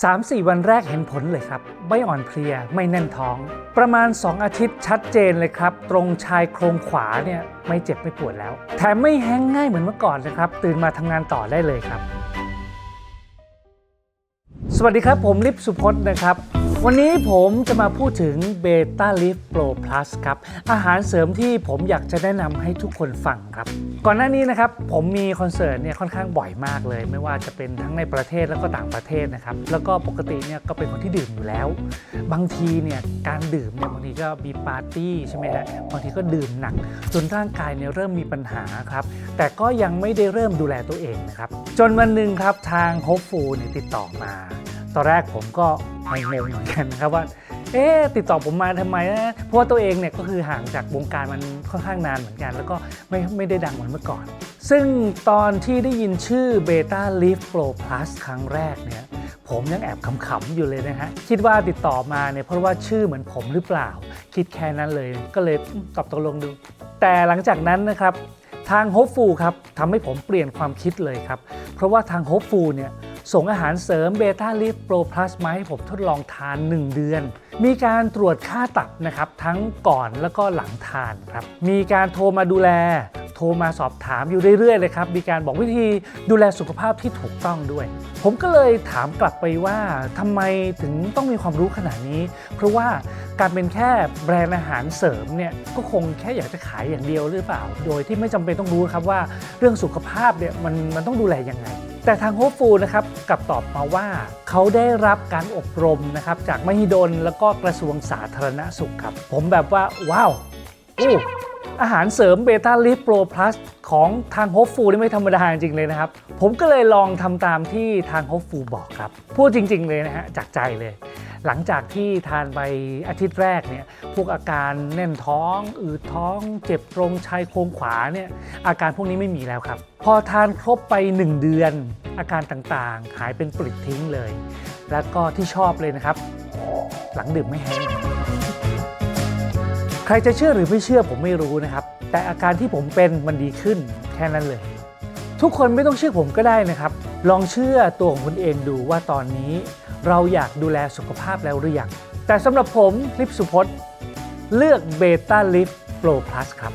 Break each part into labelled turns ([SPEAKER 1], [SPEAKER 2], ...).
[SPEAKER 1] 3-4 วันแรกเห็นผลเลยครับ ไม่อ่อนเพลียไม่แน่นท้อง ประมาณ 2 อาทิตย์ชัดเจนเลยครับ ตรงชายโครงขวาเนี่ยไม่เจ็บไม่ปวดแล้ว แถมไม่แห้งง่ายเหมือนเมื่อก่อนนะครับ ตื่นมาทำงานต่อได้เลยครับ สวัสดีครับ ผมลิฟสุพจน์นะครับ วันนี้ผมจะมาพูดถึงเบต้าลิฟโปรพลัสครับ อาหารเสริมที่ผมอยากจะแนะนำให้ทุกคนฟังครับ ก่อนหน้านี้นะครับ ผมมีคอนเสิร์ตเนี่ยค่อนข้างบ่อยมากเลย ไม่ว่าจะเป็นทั้งในประเทศแล้วก็ต่างประเทศนะครับ แล้วก็ปกติเนี่ยก็เป็นคนที่ดื่มอยู่แล้ว บางทีเนี่ยการดื่มเนี่ยบางทีก็มีปาร์ตี้ใช่ไหมฮะบางทีก็ดื่มหนัก จนร่างกายเนี่ยเริ่มมีปัญหาครับแต่ก็ยังไม่ได้เริ่มดูแลตัวเองนะครับจนวันหนึ่งครับทาง Hope Food เนี่ยติดต่อมา ตอนแรกผมก็งงๆเหมือนกันนะครับว่าเอ๊ติดต่อผมมาทำไมนะเพราะว่าตัวเองเนี่ยก็คือห่างจากวงการมันค่อนข้างนานเหมือนกัน แล้วก็ไม่ไม่ได้ดังเหมือนเมื่อก่อน ซึ่งตอนที่ได้ยินชื่อ Beta Leaf Pro Plus ครั้งแรกเนี่ยผมยังแอบขำๆอยู่เลยนะฮะ คิดว่าติดต่อมาเนี่ยเพราะว่าชื่อเหมือนผมหรือเปล่า คิดแค่นั้นเลยก็เลยตอบตกลงดู แต่หลังจากนั้นนะครับทาง Hopeful ครับทำให้ผมเปลี่ยนความคิดเลยครับ เพราะว่าทาง Hopeful เนี่ย ส่งอาหารเสริมเบต้าลิฟโปรพลัสมาให้ผมทดลองทาน 1 เดือน มีการตรวจค่าตับนะครับทั้งก่อนแล้วก็หลังทานครับมีการโทรมาดูแล โทรมาสอบถามอยู่เรื่อยๆเลยครับ มีการบอกวิธีดูแลสุขภาพที่ถูกต้องด้วย ผมก็เลยถามกลับไปว่าทำไมถึงต้องมีความรู้ขนาดนี้ เพราะว่าการเป็นแค่แบรนด์อาหารเสริมเนี่ยก็คงแค่อยากจะขายอย่างเดียวหรือเปล่า โดยที่ไม่จำเป็นต้องรู้ครับว่าเรื่องสุขภาพเนี่ยมันมันต้องดูแลยังไง แต่ทางโฮปฟูนะครับกลับตอบมาว่า เขาได้รับการอบรมนะครับจากมหิดลแล้วก็กระทรวงสาธารณสุขครับ ผมแบบว่า ว้าวอู้อาหารเสริมเบต้าลิฟโปรพลัสของทางโฮปฟูนี่ไม่ธรรมดาจริงเลยนะครับ ผมก็เลยลองทำตามที่ทางโฮปฟูบอกครับ พูดจริง ๆ เลยนะฮะจากใจเลย หลังจากที่ทานไปอาทิตย์แรกเนี่ยพวกอาการแน่นท้อง อืดท้อง เจ็บตรงชายโครงขวาเนี่ยอาการพวกนี้ไม่มีแล้วครับ พอทานครบไป 1 เดือน อาการต่างๆ หายเป็นปลิดทิ้งเลย แล้วก็ที่ชอบเลยนะครับ หลังดื่มไม่แห้งใครจะเชื่อหรือไม่เชื่อผมไม่รู้นะครับ แต่อาการที่ผมเป็นมันดีขึ้นแค่นั้นเลย ทุกคนไม่ต้องเชื่อผมก็ได้นะครับ ลองเชื่อตัวของคุณเองดูว่าตอนนี้ เราอยากดูแลสุขภาพแล้วหรือยัง แต่สำหรับผมลิปสุพจน์เลือกเบต้าลิฟโปรพลัสครับ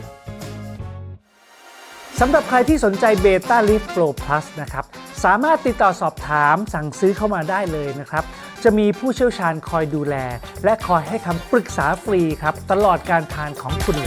[SPEAKER 1] สำหรับใครที่สนใจเบต้าลิฟโปรพลัสนะครับ สามารถติดต่อสอบถามสั่งซื้อเข้ามาได้เลยนะครับ จะมีผู้เชี่ยวชาญคอยดูแล และคอยให้คำปรึกษาฟรีครับ ตลอดการทานของคุณ